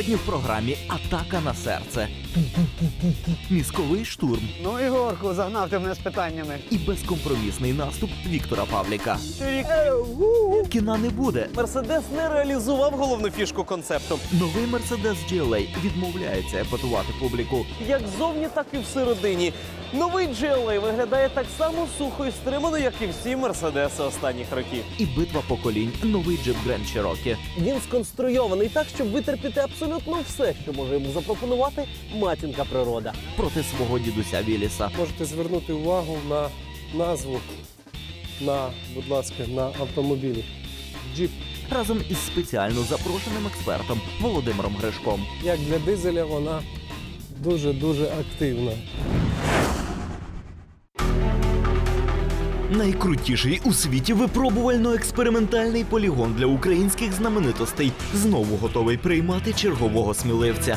Сьогодні в програмі Атака на серце. Мізковий штурм Ну, Ігорку, загнав ти мене з питаннями. і безкомпромісний наступ Віктора Павліка. Кіна не буде. Мерседес не реалізував головну фішку концепту. Новий Mercedes GLA відмовляється епатувати публіку. Як ззовні, так і всередині. Новий GLA виглядає так само сухо і стримано, як і всі мерседеси останніх років. І битва поколінь. Новий Jeep Grand Cherokee. Він сконструйований так, щоб витерпіти абсолютно все, що може йому запропонувати матінка природа. проти свого дідуся Віліса. Можете звернути увагу на назву на, будь ласка, на автомобілі. Джіп. Разом із спеціально запрошеним експертом Володимиром Гришком. Як для дизеля, вона дуже-дуже активна. Найкрутіший у світі випробувально-експериментальний полігон для українських знаменитостей знову готовий приймати чергового сміливця.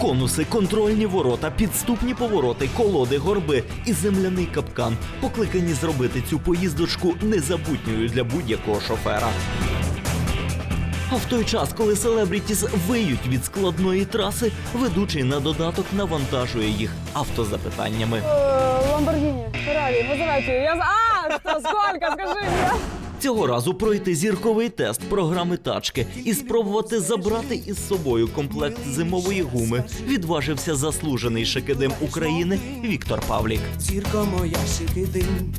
Конуси, контрольні ворота, підступні повороти, колоди, горби і земляний капкан покликані зробити цю поїздочку незабутньою для будь-якого шофера. А в той час, коли селебрітіс виють від складної траси, ведучий на додаток навантажує їх автозапитаннями. Ламборгини, Феррари, Мазерати. Я... за- А, что, сколько, скажи мне. Цього разу пройти зірковий тест програми тачки і спробувати забрати із собою комплект зимової гуми відважився заслужений шикидим України Віктор Павлік. Зірко моя шикидим.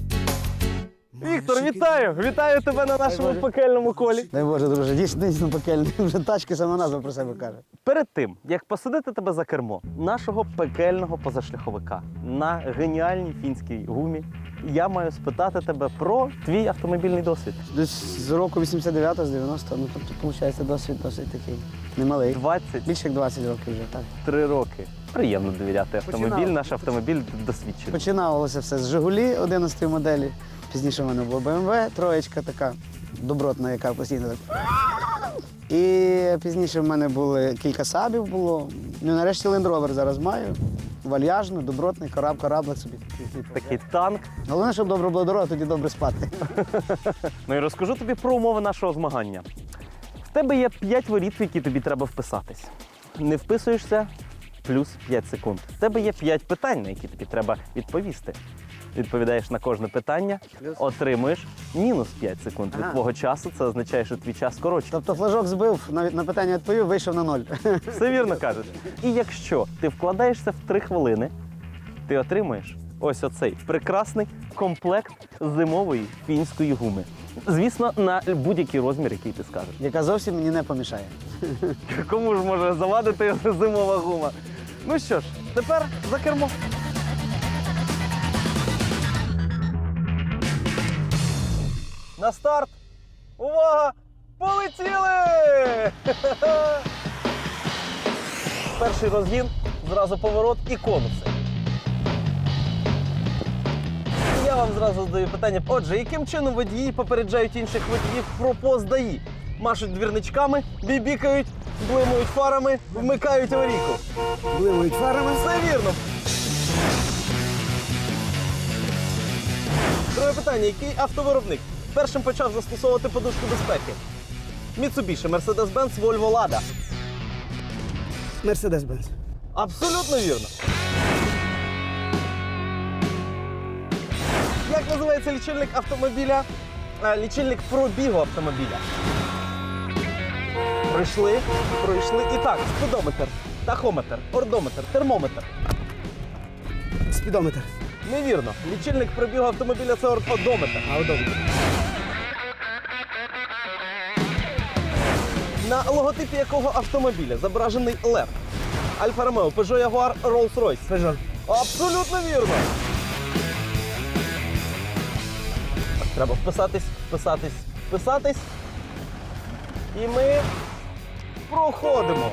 Віктор, вітаю! Вітаю тебе на нашому пекельному колі. Дай Боже, друже, дійсно, дійсно пекельний. Вже тачки сама назва про себе каже. Перед тим, як посадити тебе за кермо нашого пекельного позашляховика на геніальній фінській гумі, я маю спитати тебе про твій автомобільний досвід. Десь з року 89-го, з 90-го, ну тобто, виходить, досвід досить такий немалий. 23 Більше як 20 років вже, так. Три роки. Приємно довіряти автомобіль. Починав. Наш автомобіль досвідчений. Починалося все з Жигулі 11 моделі. Пізніше в мене було BMW, троєчка така добротна, яка постійно так. І пізніше в мене були кілька сабів було. Ну, нарешті Rover зараз маю. Вальяжний, добротний, кораб, кораблик собі. такий. Такий танк. Головне, щоб добре було дорога, тоді добре спати. Ну і розкажу тобі про умови нашого змагання. В тебе є 5 воріт, в які тобі треба вписатись. Не вписуєшся плюс 5 секунд. В тебе є 5 питань, на які тобі треба відповісти. Відповідаєш на кожне питання, отримуєш мінус 5 секунд від Ага. твого часу. Це означає, що твій час скорочений. Тобто флажок збив, навіть на питання відповів, вийшов на ноль. Все вірно кажеш. І якщо ти вкладаєшся в 3 хвилини, ти отримуєш ось оцей прекрасний комплект зимової фінської гуми. Звісно, на будь-який розмір, який ти скажеш. Яка зовсім мені не помішає. Кому ж може завадити зимова гума? Ну що ж, тепер за кермо. На старт! Увага! Полетіли! Перший розгін, зразу поворот і конуси. Я вам зразу задаю питання. Отже, яким чином водії попереджають інших водіїв про поздаї? Машуть двірничками, бібікають, блимають фарами, вмикають аварійку. Бливають фарами. Все вірно. Друге питання: який автовиробник першим почав застосовувати подушку безпеки? Mitsubishi, Mercedes-Benz, Volvo Lada. Мерседес-Бенц. Абсолютно вірно. Як називається лічильник автомобіля? А, лічильник пробігу автомобіля. Пройшли, пройшли. І так, спідометр, тахометр, ордометр, термометр. Спідометр. Невірно. Лічильник пробігу автомобіля це ор- одометр. А одометр. На логотипі якого автомобіля зображений лев? Альфа Ромео, Peugeot Jaguar, Rolls-Royce. Пежон. Абсолютно вірно. Так, треба вписатись, вписатись, вписатись. І ми проходимо.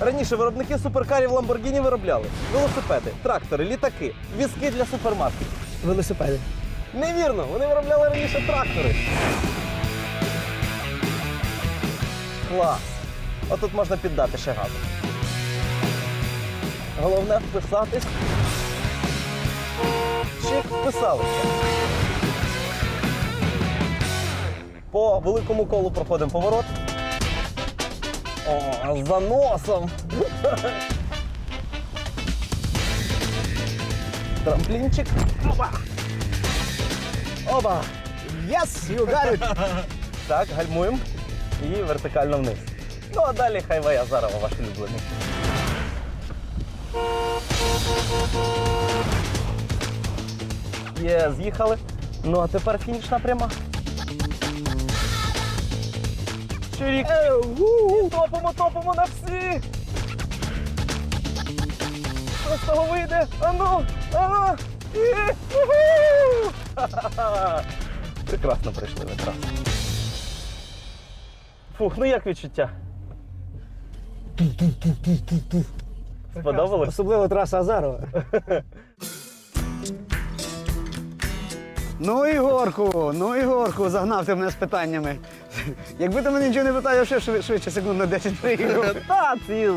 Раніше виробники суперкарів Lamborghini виробляли велосипеди, трактори, літаки, візки для супермаркетів. Велосипеди. Невірно, вони виробляли раніше трактори. Клас. Отут можна піддати ще газу. Головне вписатись. Чик, вписалися. По великому колу проходимо поворот. О, за носом. Трамплінчик. Опа. Оба! Yes, you got it! Так, гальмуємо і вертикально вниз. Ну а далі хайвей Азарова, ваш улюблений. Є, з'їхали. Ну а тепер фінішна пряма. Чирік. І Топимо, топимо на всі. Що з того вийде? Ану, ану. І... Прекрасно прийшли ви трасу. Фух, ну як відчуття? Сподобалось? Особливо траса Азарова. Ну Ігорку, ну Ігорку, загнав ти мене з питаннями. Якби ти мене нічого не питав, я ще швид- швидше секунд на 10 приїхав. Та, ці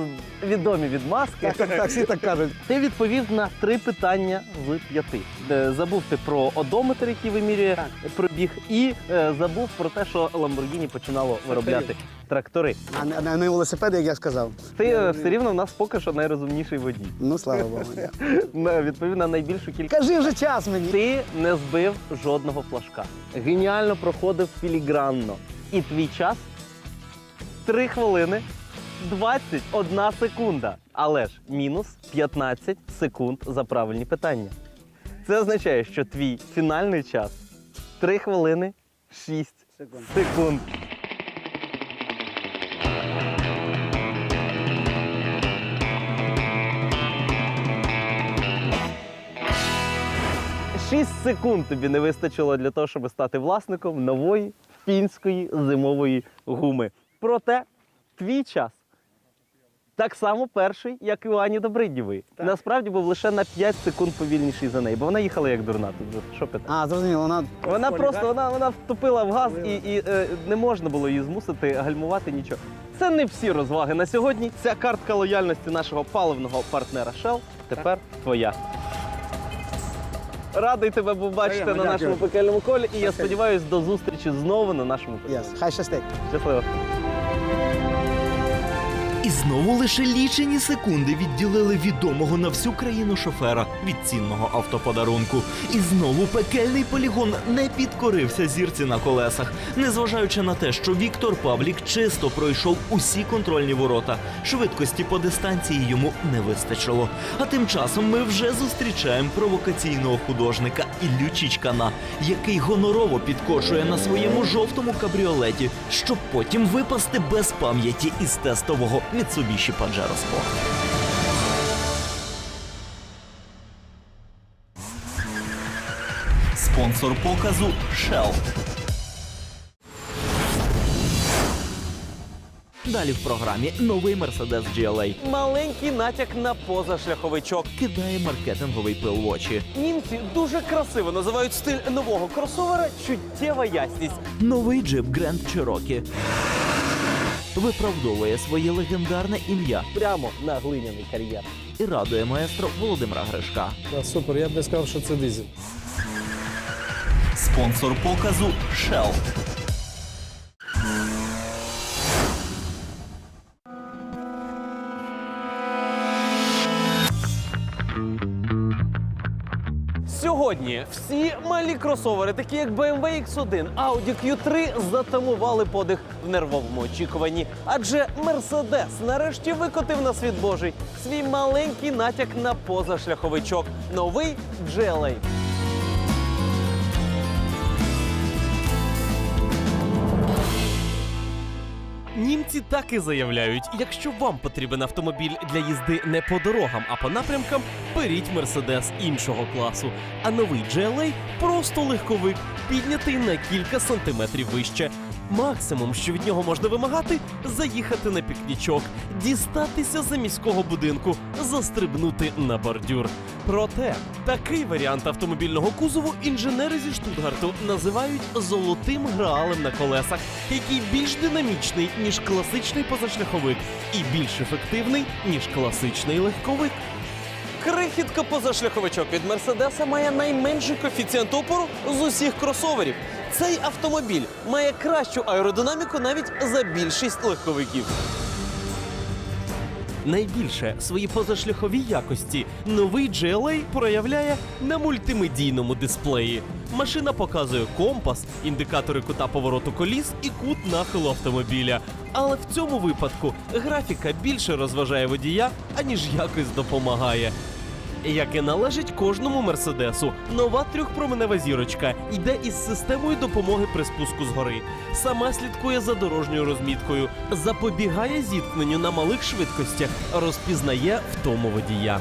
відомі відмазки. Так, так, так, всі так кажуть. Ти відповів на три питання з п'яти. Е, Забув ти про одометр, який вимірює пробіг, і е, забув про те, що Lamborghini починало виробляти трактори. А не, а не велосипеди, як я сказав. Ти е, все рівно в нас поки що найрозумніший водій. Ну, слава Богу. Е, Відповів на найбільшу кількість. Кажи вже час мені. Ти не збив жодного флажка. Геніально проходив філігранно. І твій час 3 хвилини 21 секунда. Але ж мінус 15 секунд за правильні питання. Це означає, що твій фінальний час 3 хвилини 6 Секунд. секунд. Шість секунд тобі не вистачило для того, щоб стати власником нової фінської зимової гуми. Проте твій час так само перший, як і у Ані Добриднєвої. Насправді був лише на 5 секунд повільніший за неї, бо вона їхала як дурна. Тут що питати? А, зрозуміло, вона. Вона просто вона, вона втопила в газ і, і е, не можна було її змусити гальмувати нічого. Це не всі розваги на сьогодні. Ця картка лояльності нашого паливного партнера Shell тепер твоя. Радий тебе побачити бачити на нашому пекельному колі, і я сподіваюся, до зустрічі знову на нашому пекельному. Yes. Хай щастить. Щасливо. І знову лише лічені секунди відділили відомого на всю країну шофера від цінного автоподарунку. І знову пекельний полігон не підкорився зірці на колесах, незважаючи на те, що Віктор Павлік чисто пройшов усі контрольні ворота. Швидкості по дистанції йому не вистачило. А тим часом ми вже зустрічаємо провокаційного художника Іллю Чічкана, який гонорово підкочує на своєму жовтому кабріолеті, щоб потім випасти без пам'яті із тестового Mitsubishi Pajero Sport. Спонсор показу Shell. Далі в програмі новий Mercedes GLA Маленький натяк на позашляховичок. кидає маркетинговий пил в очі. Німці дуже красиво називають стиль нового кросовера чуттєва ясність. Новий джип Grand Cherokee виправдовує своє легендарне ім'я Прямо на глиняний кар'єр. і радує маестро Володимира Гришка. А, супер, я б не сказав, що це дизель. Спонсор показу Shell. Сьогодні всі малі кросовери, такі як BMW X1, Audi Q3, затамували подих в нервовому очікуванні. Адже Mercedes нарешті викотив на світ Божий свій маленький натяк на позашляховичок. Новий GLA. Німці так і заявляють: якщо вам потрібен автомобіль для їзди не по дорогам, а по напрямкам, беріть Мерседес іншого класу. А новий GLA просто легковик, піднятий на кілька сантиметрів вище. Максимум, що від нього можна вимагати, заїхати на пікнічок, дістатися за міського будинку, застрибнути на бордюр. Проте такий варіант автомобільного кузову інженери зі Штутгарту називають золотим граалем на колесах, який більш динамічний ніж класичний позашляховик, і більш ефективний ніж класичний легковик. Крихітка позашляховичок від Мерседеса має найменший коефіцієнт опору з усіх кросоверів. Цей автомобіль має кращу аеродинаміку навіть за більшість легковиків. Найбільше свої позашляхові якості новий GLA проявляє на мультимедійному дисплеї. Машина показує компас, індикатори кута повороту коліс і кут нахилу автомобіля. Але в цьому випадку графіка більше розважає водія, аніж якось допомагає. Як і належить кожному мерседесу, нова трьохпроменева зірочка йде із системою допомоги при спуску з гори. Сама слідкує за дорожньою розміткою, запобігає зіткненню на малих швидкостях, розпізнає втому водія.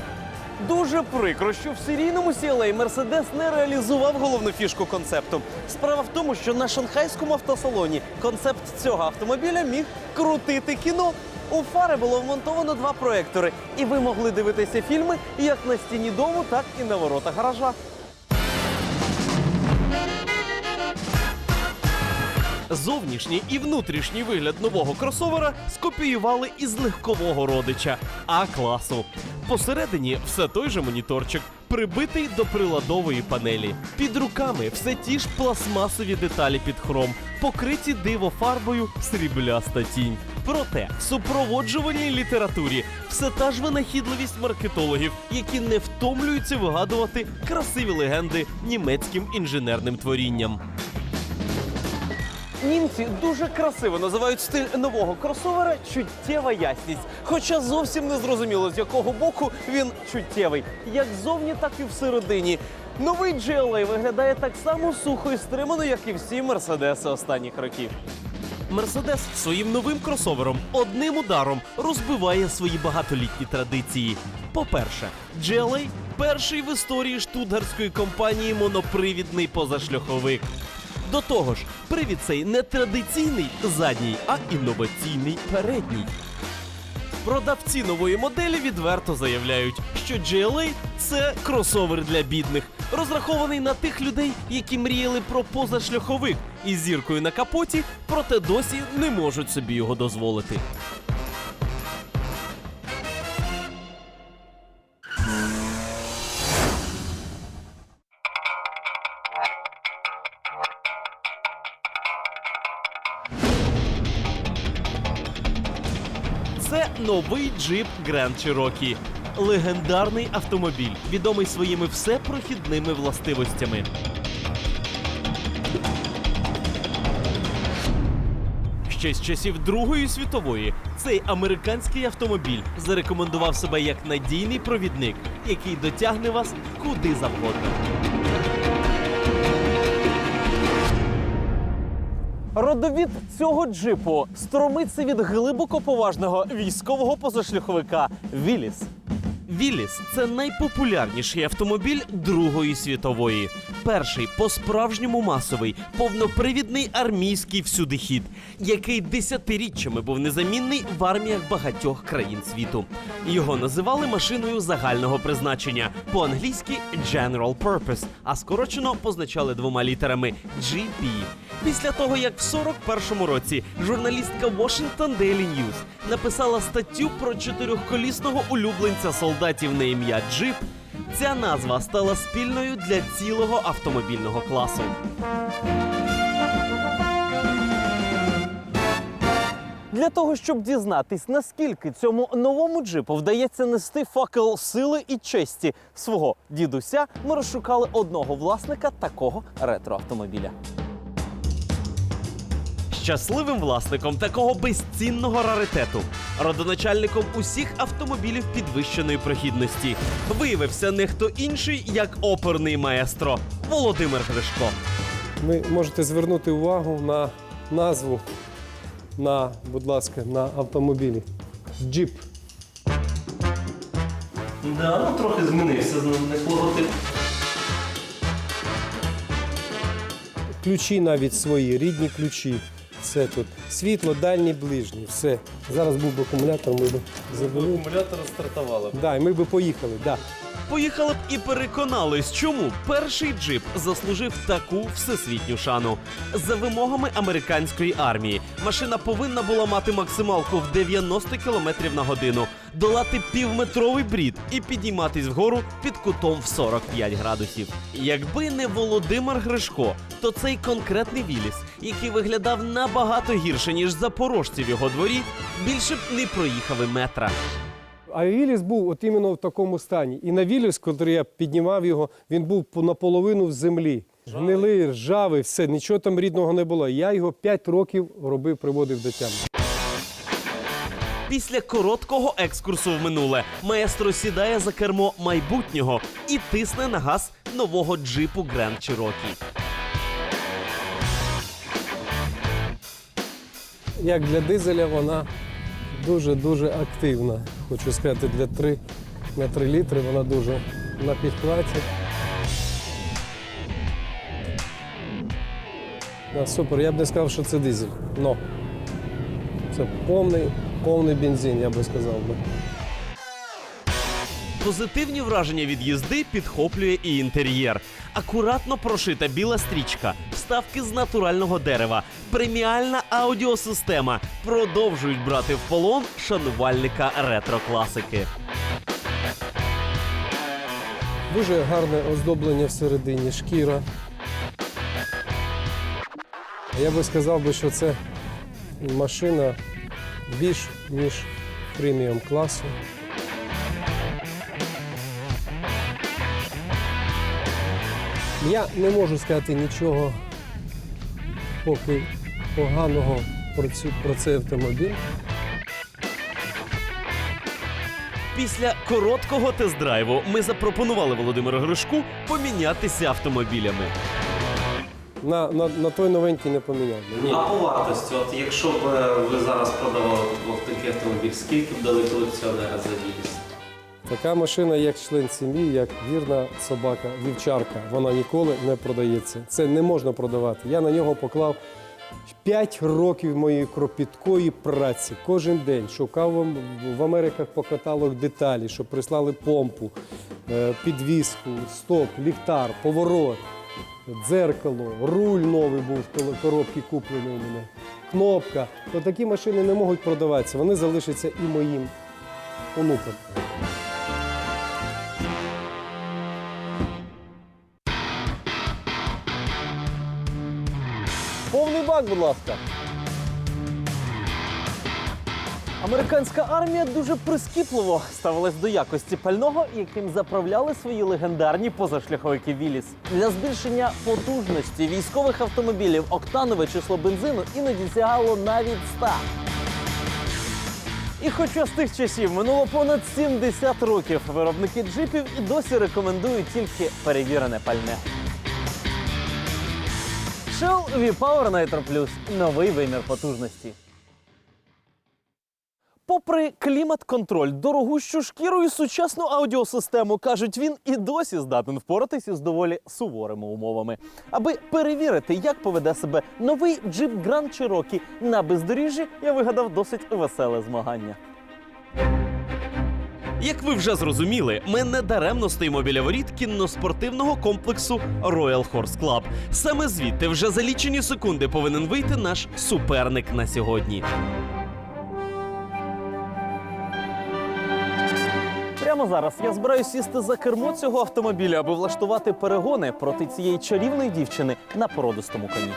Дуже прикро, що в серійному CLA Мерседес не реалізував головну фішку концепту. Справа в тому, що на шанхайському автосалоні концепт цього автомобіля міг крутити кіно. У фари було вмонтовано два проектори, і ви могли дивитися фільми як на стіні дому, так і на воротах гаража. Зовнішній і внутрішній вигляд нового кросовера скопіювали із легкового родича А класу. Посередині все той же моніторчик, прибитий до приладової панелі. Під руками все ті ж пластмасові деталі під хром, покриті дивофарбою срібляста тінь. Проте в супроводжувальній літературі все та ж винахідливість маркетологів, які не втомлюються вигадувати красиві легенди німецьким інженерним творінням. Німці дуже красиво називають стиль нового кросовера чуттєва ясність. Хоча зовсім не зрозуміло, з якого боку він чуттєвий, як ззовні, так і всередині. Новий GLA виглядає так само сухо і стримано, як і всі мерседеси останніх років. Мерседес своїм новим кросовером одним ударом розбиває свої багатолітні традиції. По-перше, GLA – перший в історії штутгарської компанії монопривідний позашляховик. До того ж, привід цей не традиційний задній, а інноваційний передній. Продавці нової моделі відверто заявляють, що GLA – це кросовер для бідних, розрахований на тих людей, які мріяли про позашляховик із зіркою на капоті, проте досі не можуть собі його дозволити. Новий джип Grand Cherokee. Легендарний автомобіль, відомий своїми всепрохідними властивостями. Ще з часів Другої світової цей американський автомобіль зарекомендував себе як надійний провідник, який дотягне вас куди завгодно. Родовід цього джипу стромиться від глибоко поважного військового позашляховика Віліс. Віліс це найпопулярніший автомобіль Другої світової. Перший по-справжньому масовий, повнопривідний армійський всюдихід, який десятиріччями був незамінний в арміях багатьох країн світу. Його називали машиною загального призначення, по-англійськи General Purpose, а скорочено позначали двома літерами GP. Після того, як в 41-му році журналістка Washington Daily News написала статтю про чотирьохколісного улюбленця солдатів на ім'я Джип, ця назва стала спільною для цілого автомобільного класу. Для того, щоб дізнатись, наскільки цьому новому джипу вдається нести факел сили і честі свого дідуся, ми розшукали одного власника такого ретроавтомобіля. Щасливим власником такого безцінного раритету, родоначальником усіх автомобілів підвищеної прохідності, виявився не хто інший, як оперний маестро Володимир Гришко. Ви можете звернути увагу на назву на, будь ласка, на автомобілі. Джіп. Да, ну трохи змінився не логотип. Ключі навіть свої, рідні ключі. Все тут. Світло, дальній, ближній, все. Зараз був би акумулятор, ми б забули. Акумулятор стартували. Да, і ми б поїхали. Да. Поїхали б і переконались, чому перший джип заслужив таку всесвітню шану. За вимогами американської армії, машина повинна була мати максималку в 90 км на годину, долати півметровий брід і підійматись вгору під кутом в 45 градусів. Якби не Володимир Гришко, то цей конкретний Віліс, який виглядав набагато гірше ніж запорожці в його дворі, більше б не проїхав і метра. А Віліс був от іменно в такому стані. І на Віліс, коли я піднімав його, він був по- наполовину в землі. Гнилий, ржавий, все, нічого там рідного не було. Я його 5 років робив, приводив до тями. Після короткого екскурсу в минуле маестро сідає за кермо майбутнього і тисне на газ нового джипу Grand Cherokee. Як для дизеля вона дуже-дуже активна. Хочу сказати, для 3, на 3 літри вона дуже на підхваті. Да, супер, я б не сказав, що це дизель. Но це повний, повний бензин, я би сказав би. Позитивні враження від їзди підхоплює і інтер'єр. Акуратно прошита біла стрічка, вставки з натурального дерева, преміальна аудіосистема продовжують брати в полон шанувальника ретро-класики. Дуже гарне оздоблення всередині, шкіра. Я би сказав що це машина більш ніж преміум класу. Я не можу сказати нічого поки поганого про, цю, про цей автомобіль. Після короткого тест-драйву ми запропонували Володимиру Гришку помінятися автомобілями. На, на, на той новенький не поміняв. Ні. А по вартості, от якщо б е, ви зараз продавали двох такий автомобіль, скільки б дали колекціонера за Віліс? Така машина, як член сім'ї, як вірна собака, вівчарка, вона ніколи не продається. Це не можна продавати. Я на нього поклав 5 років моєї кропіткої праці. Кожен день шукав в- Америках по каталог деталі, щоб прислали помпу, е, підвіску, стоп, ліхтар, поворот, дзеркало, руль новий був в коробці куплений у мене, кнопка. То такі машини не можуть продаватися. Вони залишаться і моїм онукам. Повний будь ласка. Американська армія дуже прискіпливо ставилась до якості пального, яким заправляли свої легендарні позашляховики Віліс. Для збільшення потужності військових автомобілів октанове число бензину іноді сягало навіть 100. І хоча з тих часів минуло понад 70 років, виробники джипів і досі рекомендують тільки перевірене пальне. Shell V-Power Plus – новий вимір потужності. Попри клімат-контроль, дорогущу шкіру і сучасну аудіосистему, кажуть, він і досі здатен впоратися з доволі суворими умовами. Аби перевірити, як поведе себе новий джип Grand Cherokee на бездоріжжі, я вигадав досить веселе змагання. Як ви вже зрозуміли, ми не даремно стоїмо біля воріт кінноспортивного комплексу Royal Horse Club. Саме звідти вже за лічені секунди повинен вийти наш суперник на сьогодні. Прямо зараз я збираюсь сісти за кермо цього автомобіля, аби влаштувати перегони проти цієї чарівної дівчини на породистому коні.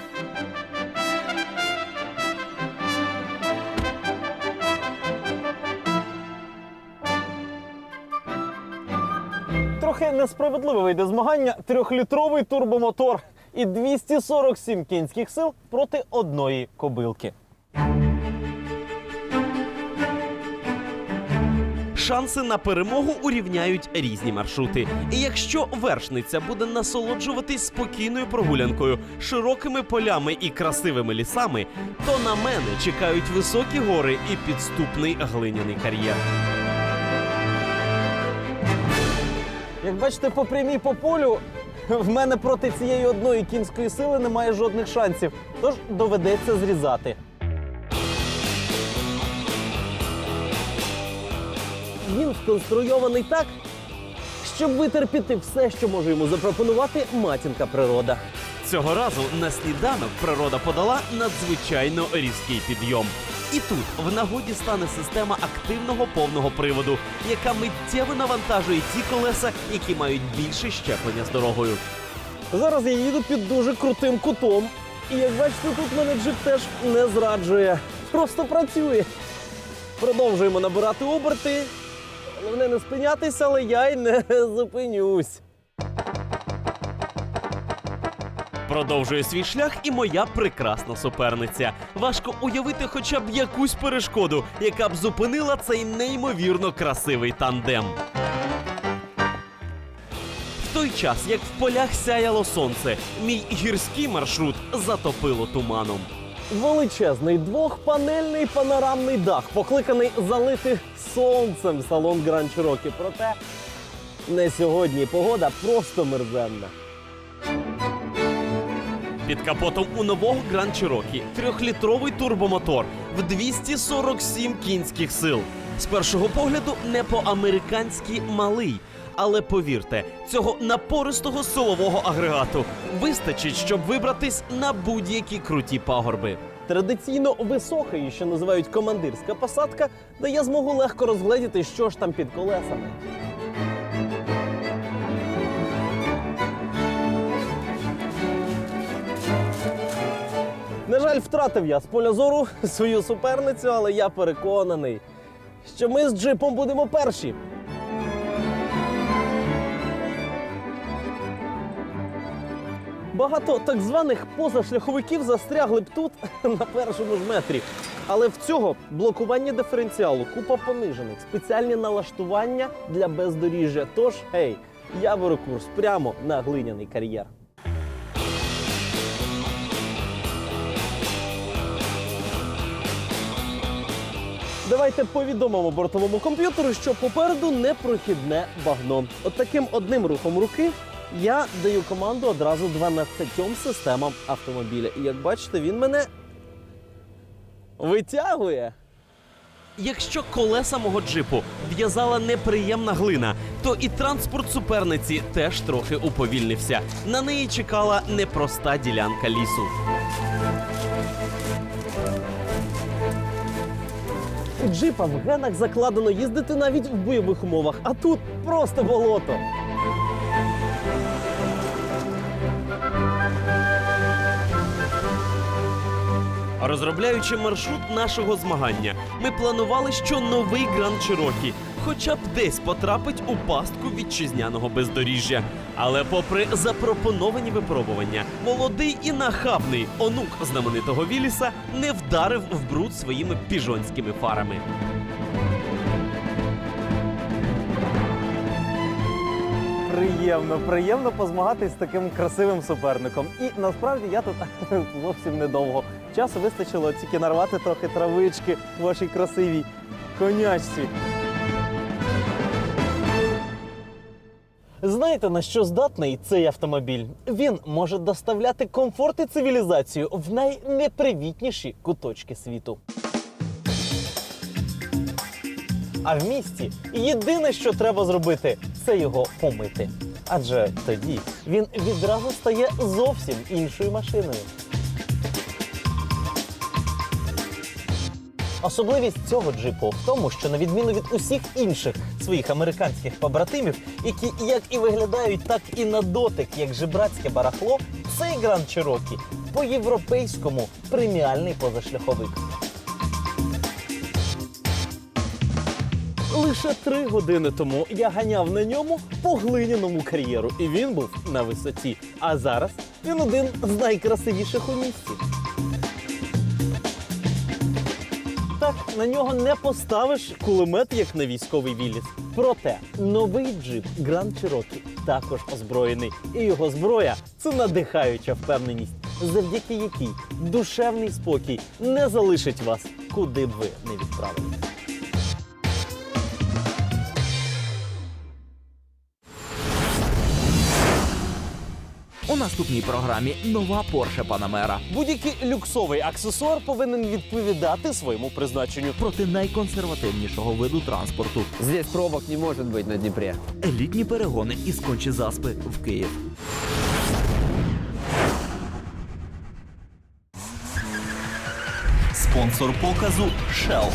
Несправедливо вийде змагання. Трьохлітровий турбомотор і 247 кінських сил проти одної кобилки. Шанси на перемогу урівняють різні маршрути. І якщо вершниця буде насолоджуватись спокійною прогулянкою, широкими полями і красивими лісами, то на мене чекають високі гори і підступний глиняний кар'єр. Як бачите, по прямій по полю в мене проти цієї одної кінської сили немає жодних шансів, тож доведеться зрізати. Він сконструйований так, щоб витерпіти все, що може йому запропонувати матінка природа. Цього разу на сніданок природа подала надзвичайно різкий підйом. І тут в нагоді стане система активного повного приводу, яка миттєво навантажує ті колеса, які мають більше щеплення з дорогою. Зараз я їду під дуже крутим кутом. І як бачите, тут мене джип теж не зраджує. Просто працює. Продовжуємо набирати оберти. Головне не спинятися, але я й не зупинюсь. Продовжує свій шлях і моя прекрасна суперниця. Важко уявити хоча б якусь перешкоду, яка б зупинила цей неймовірно красивий тандем. В той час, як в полях сяяло сонце, мій гірський маршрут затопило туманом. Величезний двохпанельний панорамний дах, покликаний залити сонцем салон Гранд Чирокі. Проте не сьогодні погода просто мерзенна. Під капотом у нового Grand Cherokee трьохлітровий турбомотор в 247 кінських сил. З першого погляду не по-американськи малий. Але повірте, цього напористого силового агрегату вистачить, щоб вибратись на будь-які круті пагорби. Традиційно висока, і що називають командирська посадка, дає змогу легко розгледіти, що ж там під колесами. На жаль, втратив я з поля зору свою суперницю, але я переконаний, що ми з джипом будемо перші. Багато так званих позашляховиків застрягли б тут на першому ж метрі. Але в цього блокування диференціалу, купа понижених, спеціальні налаштування для бездоріжжя. Тож, гей, я беру курс прямо на глиняний кар'єр. Давайте повідомимо бортовому комп'ютеру, що попереду непрохідне багно. От таким одним рухом руки я даю команду одразу 12 системам автомобіля. І як бачите, він мене витягує. Якщо колеса мого джипу в'язала неприємна глина, то і транспорт суперниці теж трохи уповільнився. На неї чекала непроста ділянка лісу. У джипа в генах закладено їздити навіть в бойових умовах, а тут просто болото. Розробляючи маршрут нашого змагання, ми планували, що новий Гранд Чирокі хоча б десь потрапить у пастку вітчизняного бездоріжжя. Але, попри запропоновані випробування, молодий і нахабний онук знаменитого Віліса не вдарив в бруд своїми піжонськими фарами. Приємно, приємно позмагатись з таким красивим суперником. І насправді я тут зовсім недовго. Часу вистачило тільки нарвати трохи травички в вашій красивій конячці. Знаєте, на що здатний цей автомобіль? Він може доставляти комфорт і цивілізацію в найнепривітніші куточки світу. А в місті єдине, що треба зробити, це його помити. Адже тоді він відразу стає зовсім іншою машиною. Особливість цього джипу в тому, що на відміну від усіх інших своїх американських побратимів, які як і виглядають, так і на дотик, як жебрацьке барахло, цей Гранд Чирокі по-європейському преміальний позашляховик. Лише три години тому я ганяв на ньому по глиняному кар'єру, і він був на висоті. А зараз він один з найкрасивіших у місті. Так, на нього не поставиш кулемет, як на військовий віліс. Проте новий джип Grand Cherokee також озброєний, і його зброя це надихаюча впевненість, завдяки якій душевний спокій не залишить вас, куди б ви не відправили. Наступній програмі нова Porsche Panamera Будь-який люксовий аксесуар повинен відповідати своєму призначенню. проти найконсервативнішого виду транспорту. Здесь пробок не может быть на Днепре. Елітні перегони із Кончі-Заспи в Київ. Спонсор показу Shell.